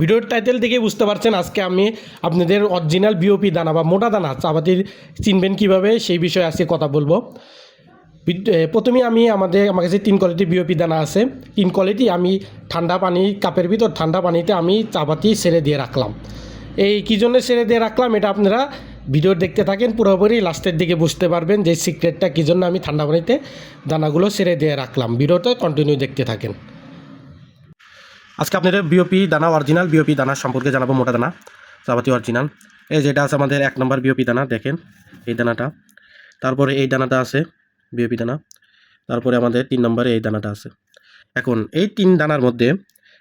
ভিডিওর টাইটেল দেখে বুঝতে পারছেন আজকে আমি আপনাদের অরিজিনাল বিওপি দানা বা মোটা দানা চাপাতির চিনবেন কীভাবে, সেই বিষয়ে আজকে কথা বলব। প্রথমে আমি আমাদের, আমার কাছে তিন কোয়ালিটি বিওপি দানা আছে। তিন কোয়ালিটি আমি ঠান্ডা পানি, কাপের ভিতর ঠান্ডা পানিতে আমি চাপাতি সেরে দিয়ে রাখলাম। এই কী জন্য ছেড়ে দিয়ে রাখলাম এটা আপনারা ভিডিও দেখতে থাকেন, পুরোপুরি লাস্টের দিকে বুঝতে পারবেন যে সিক্রেটটা কী জন্য আমি ঠান্ডা পানিতে দানাগুলো সেরে দিয়ে রাখলাম। ভিডিওটা কন্টিনিউ দেখতে থাকেন। আজকে আপনাদের বিওপি দানা অরিজিনাল বিওপি দানা সম্পর্কে জানাব মোটা দানা চাপাতি অরিজিনাল এই যেটা আছে আমাদের এক নম্বর বিওপি দানা, দেখেন এই দানাটা। তারপরে এই দানাটা আছে বিওপি দানা। তারপরে আমাদের তিন নম্বরে এই দানাটা আছে। এখন এই তিন দানার মধ্যে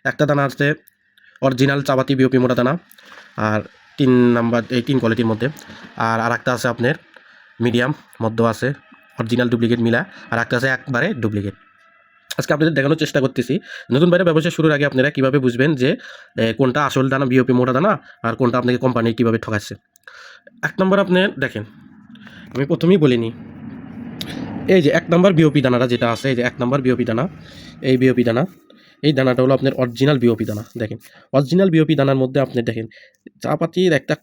একটা দানা আছে অরিজিনাল চাপাতি বিওপি মোটা দানা, আর তিন নাম্বার এই তিন কোয়ালিটির মধ্যে। আর আর একটা আছে আপনার মিডিয়াম মধ্য আছে অরিজিনাল ডুপ্লিকেট মিলা, আর একটা আছে একবারে ডুপ্লিকেট আজকে আপনাদের দেখানোর চেষ্টা করতেছি। নতুন বাইরে ব্যবসা শুরুর আগে আপনারা কীভাবে বুঝবেন যে কোনটা আসল দানা বিওপি মোটা দানা আর কোনটা আপনাকে কোম্পানি কীভাবে ঠকাচ্ছে? এক নম্বর আপনি দেখেন, আমি প্রথমেই বলিনি এই যে এক নম্বর বিওপি দানাটা যেটা আছে, এই যে এক নম্বর বিওপি দানা, এই বিওপি দানা এই দানাটা হলো আপনার অরিজিনাল বিওপি দানা, দেখেন। অরিজিনাল বিওপি দানার মধ্যে আপনি দেখেন চা পাতির একটা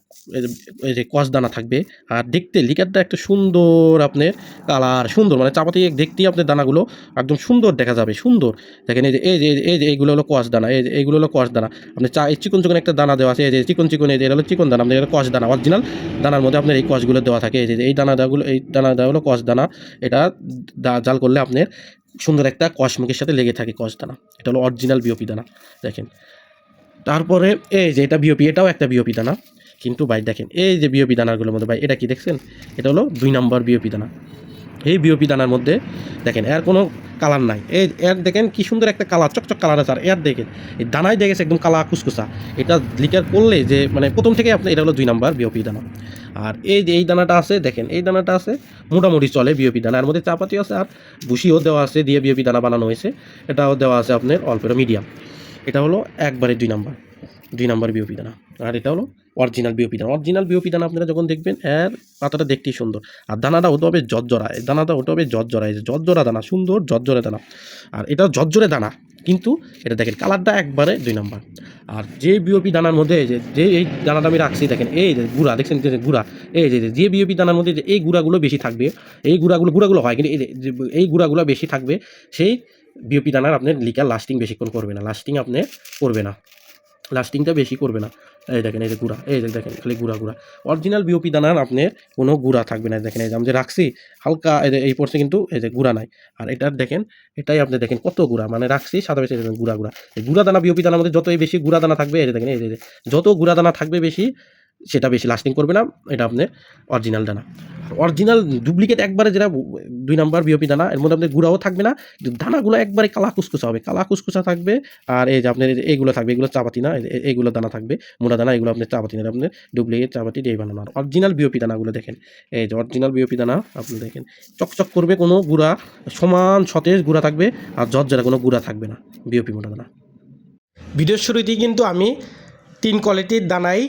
যে- কস দানা থাকবে, আর দেখতে, লিকারটা একটা সুন্দর আপনার কালার, সুন্দর মানে চা পাতি দেখতেই আপনার দানাগুলো একদম সুন্দর দেখা যাবে, সুন্দর। দেখেন, এই যে এই যে এই যে এইগুলো হলো কস দানা, এই যে, এইগুলো হলো কস দানা। আপনি চা, এই চিকন চিকন একটা দানা দেওয়া আছে, এই যে, চিকন চিকন, এই যে, এটা হলো চিকন দানা, আপনার কস দানা অরিজিনাল দানার মধ্যে আপনার এই কসগুলো দেওয়া থাকে, এই যে, এই দানা দানাগুলো এই দানা দেওয়া হলো কস দানা, এটা জাল করলে আপনার সুন্দর একটা কসমুখের সাথে লেগে থাকে কস দানা এটা হলো অরিজিনাল বিওপি দানা, দেখেন। তারপরে এই যে এটা বিওপি এটাও একটা বিওপি দানা, কিন্তু ভাই দেখেন, এই যে বিওপি দানাগুলোর মধ্যে ভাই, এটা কি দেখছেন? এটা হলো দুই নম্বর বিওপি দানা। এই বিওপি দানার মধ্যে, দেখেন, এর কোনো কালার নাই। এই এর দেখেন কি সুন্দর একটা কালার চকচক কালার আছে, আর এর দেখেন, এই দানায় দেখেছে একদম কালা কুসকুসা এটা লিকার করলে যে মানে প্রথম থেকে আপনি, এটা হলো দুই নাম্বার বিওপি দানা। আর এই এই দানাটা আছে, দেখেন, এই দানাটা আছে, মোটামুটি চলে বিওপি দানা। এর মধ্যে চাপাতি আছে, আর ভুসিও দেওয়া আছে, দিয়ে বিওপি দানা বানানো হয়েছে। এটাও দেওয়া আছে আপনার অল্পের মিডিয়াম এটা হলো একবারে দুই নাম্বার দুই নাম্বার বিওপি দানা। আর এটা হলো অরিজিনাল বিওপি দানা। অরিজিনাল বিওপি দানা আপনারা যখন দেখবেন এর পাতাটা দেখতেই সুন্দর। আর দানাটা হতে হবে জর্জরা। দানাটা হতে হবে জর্জরা। এই যে জর্জরা দানা, সুন্দর জর্জরে দানা। আর এটা জর্জরে দানা, কিন্তু এটা দেখেন কালারটা একবারে দুই নাম্বার। আর যে বিওপি দানার মধ্যে যে যে এই দানাটা আমি রাখছি, দেখেন এই যে গুড়া, দেখছেন যে গুড়া? এই যে যে বিওপি দানার মধ্যে যে, এই গুড়াগুলো বেশি থাকবে, এই গুড়াগুলো গুড়াগুলো হয়, কিন্তু এই গুড়াগুলো বেশি থাকবে, সেই বিওপি দানার আপনার লিকার লাস্টিং বেশিক্ষণ করবে না। লাস্টিং আপনি করবে না। লাস্টিংটা বেশি করবে না। এই দেখেন, এই যে গুঁড়া, এই যে দেখেন, খালি গুঁড়া গুঁড়া। অরিজিনাল বিওপি দানার আপনার কোনো গুঁড়া থাকবে না দেখেন, এই যে আমি যে রাখছি, হালকা এই যে, এই পড়ছে কিন্তু এই যে গুঁড়া নাই। আর এটার দেখেন, এটাই আপনি দেখেন কত গুঁড়া মানে রাখছি সাদা বেশি গুঁড়া গুঁড়া। এই গুঁড়া দানা বিওপি দানার মধ্যে যতই বেশি গুঁড়া দানা থাকবে, এই যে দেখেন এই যে, যত গুঁড়া দানা থাকবে বেশি সেটা বেশি লাস্টিং করবে না, এটা আপনার অরিজিনাল দানা। অরিজিনাল ডুপ্লিকেট একবারে যেটা দুই নাম্বার বিওপি দানা, এর মধ্যে আপনার গুঁড়াও থাকবে না দানাগুলো একবারে কালা কুসকুসা হবে। কালা কুসকুসা থাকবে, আর এই যে আপনার এইগুলো থাকবে, এগুলো চাপাতি না, এই এইগুলো দানা থাকবে, মোটা দানা, এগুলো আপনার চাপাতি না, আপনার ডুপ্লিকেট চাপাতি দিয়ে বানানো। আর অরিজিনাল বিওপি দানাগুলো দেখেন, এই যে অরিজিনাল বিওপি দানা, আপনি দেখেন, চকচক করবে কোনো গুঁড়া, সমান সতেজ গুঁড়া থাকবে, আর জর্জরা কোনো গুঁড়া থাকবে না বিওপি মোটা দানা। ভিডিওর শুরুতেই কিন্তু আমি তিন কোয়ালিটির দানাই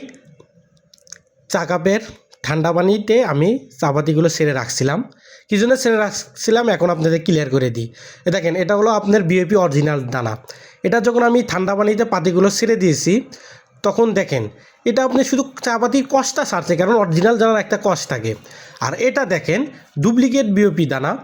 চা কাপের ঠান্ডা পানিতে আমি চাপাতিগুলো সেরে রাখছিলাম। কী জন্য সেরে রাখছিলাম? এখন আপনাদের ক্লিয়ার করে দিই। দেখেন, এটা হলো আপনার বিএপি অরিজিনাল দানা। এটা যখন আমি ঠান্ডা পানিতে পাতিগুলো সেরে দিয়েছি, তখন দেখেন, এটা আপনি শুধু চাপাতির কষটা সারছে কারণ অরিজিনাল দানার একটা কষ থাকে। আর এটা দেখেন ডুপ্লিকেট বিওপি দানা।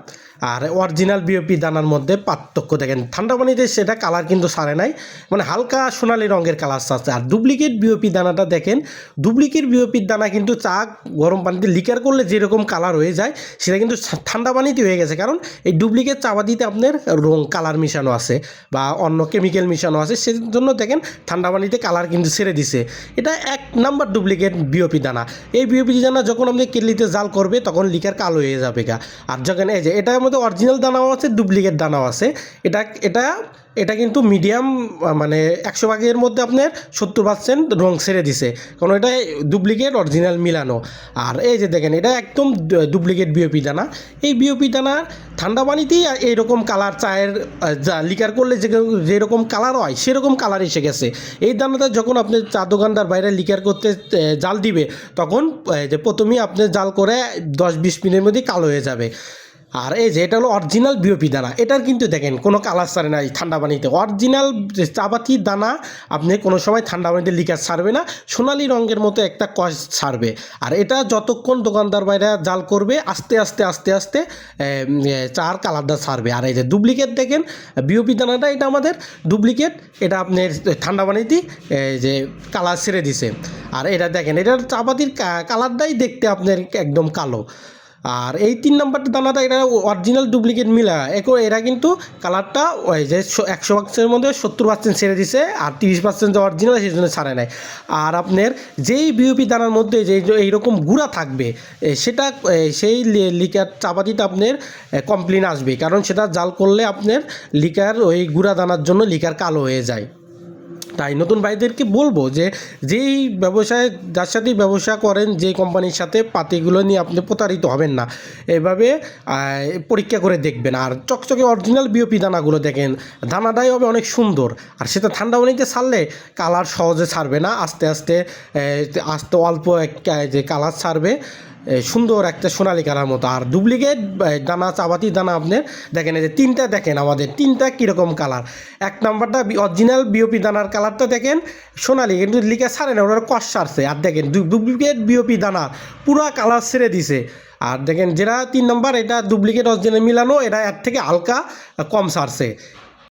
আর অরিজিনাল বিওপি দানার মধ্যে পার্থক্য দেখেন। ঠান্ডা পানিতে সেটা কালার কিন্তু সারে নাই মানে হালকা সোনালি রঙের কালার আছে। আর ডুপ্লিকেট বিওপি দানাটা দেখেন ডুপ্লিকেট বিওপির দানা কিন্তু চা গরম পানিতে লিকার করলে যেরকম কালার হয়ে যায়, সেটা কিন্তু ঠান্ডা পানিতে হয়ে গেছে। কারণ এই ডুপ্লিকেট চাপাতিতে আপনার রং কালার মিশানো আছে বা অন্য কেমিক্যাল মিশানো আছে, সেজন্য দেখেন ঠান্ডা পানিতে কালার কিন্তু ছেড়ে দিছে। এটা এক নাম্বার ডুপ্লিকেট বিওপি দানা। এই বিওপি দানা যখন আপনি কেটলিতে জাল করবে, তখন লিকার কালো হয়ে যাবে গা। আর যখন এই যে এটার মধ্যে অরিজিনাল দানাও আছে ডুপ্লিকেট দানাও আছে। এটা এটা এটা কিন্তু মিডিয়াম মানে একশো ভাগের মধ্যে আপনার সত্তর পার্সেন্ট রং ছেড়ে দিছে। কারণ এটা ডুপ্লিকেট অরিজিনাল মিলানো। আর এই যে দেখেন, এটা একদম ডুপ্লিকেট বিওপি দানা। এই বিওপি দানার ঠান্ডা পানিতেই এইরকম কালার চায়ের যা লিকার করলে যে যেরকম কালার হয়, সেরকম কালার এসে গেছে। এই দানাটা যখন আপনি চা দোকানদার বাইরে লিকার করতে জাল দিবে, তখন যে প্রথমেই আপনি জাল করে দশ বিশ মিনিটের মধ্যেই কালো হয়ে যাবে। আর এই যে, এটা হলো অরিজিনাল বিওপি দানা। এটার কিন্তু দেখেন, কোনো কালার সারে না এই ঠান্ডা পানিতে। অরিজিনাল চাপাতির দানা, আপনি কোনো সময় ঠান্ডা পানিতে লিকার ছাড়বে না, সোনালি রঙের মতো একটা কষ ছাড়বে। আর এটা যতক্ষণ দোকানদার বাইরে জাল করবে, আস্তে আস্তে আস্তে আস্তে চার কালারটা ছাড়বে। আর এই যে ডুপ্লিকেট দেখেন বিওপি দানাটা এটা আমাদের ডুপ্লিকেট এটা আপনার ঠান্ডা পানিতে যে কালার ছেড়ে দিছে। আর এটা দেখেন, এটার চাপাতির কালারটাই দেখতে আপনার একদম কালো। আর এই তিন নাম্বারটা দানাটা এটা অরিজিনাল ডুপ্লিকেট মিলা। একো এরা কিন্তু কালারটা ওই যে একশো পার্সেন্টের মধ্যে সত্তর পার্সেন্ট ছেড়ে দিছে আর তিরিশ পার্সেন্ট যে অরিজিনাল সেই জন্য ছাড়ে নেয় আর আপনার যেই বিওপি দানার মধ্যে যে এইরকম গুঁড়া থাকবে সেটা সেই লিকার চাপাতিটা আপনার কমপ্লেন আসবে। কারণ সেটা জাল করলে আপনার লিকার ওই গুঁড়া দানার জন্য লিকার কালো হয়ে যায়। তাই নতুন ভাইদেরকে বলব যে, যেই ব্যবসায়, যার সাথেই ব্যবসা করেন, যে কোম্পানির সাথে পাতিগুলো নিয়ে আপনি প্রতারিত হবেন না। এভাবে পরীক্ষা করে দেখবেন। আর চকচকে অরিজিনাল বিওপি দানাগুলো দেখেন, দানাটাই হবে অনেক সুন্দর। আর সেটা ঠান্ডা পানিতে ছাড়লে কালার সহজে ছাড়বে না। আস্তে আস্তে আস্তে অল্প একটা যে কালার ছাড়বে। সুন্দর একটা সোনালি কালার মতো। আর ডুপ্লিকেট দানা চাপাতি দানা আপনার দেখেন, এই যে তিনটা দেখেন আমাদের, তিনটা কীরকম কালার। এক নাম্বারটা অরিজিনাল বিওপি দানার কালারটা দেখেন, সোনালি, কিন্তু লিখে সারে না, ওনার কষ সারছে আর দেখেন ডুপ্লিকেট বিওপি দানা, পুরা কালার ছেড়ে দিছে। আর দেখেন, যেটা তিন নম্বর, এটা ডুপ্লিকেট অরিজিনাল মিলানো, এটা এর থেকে হালকা কম সারছে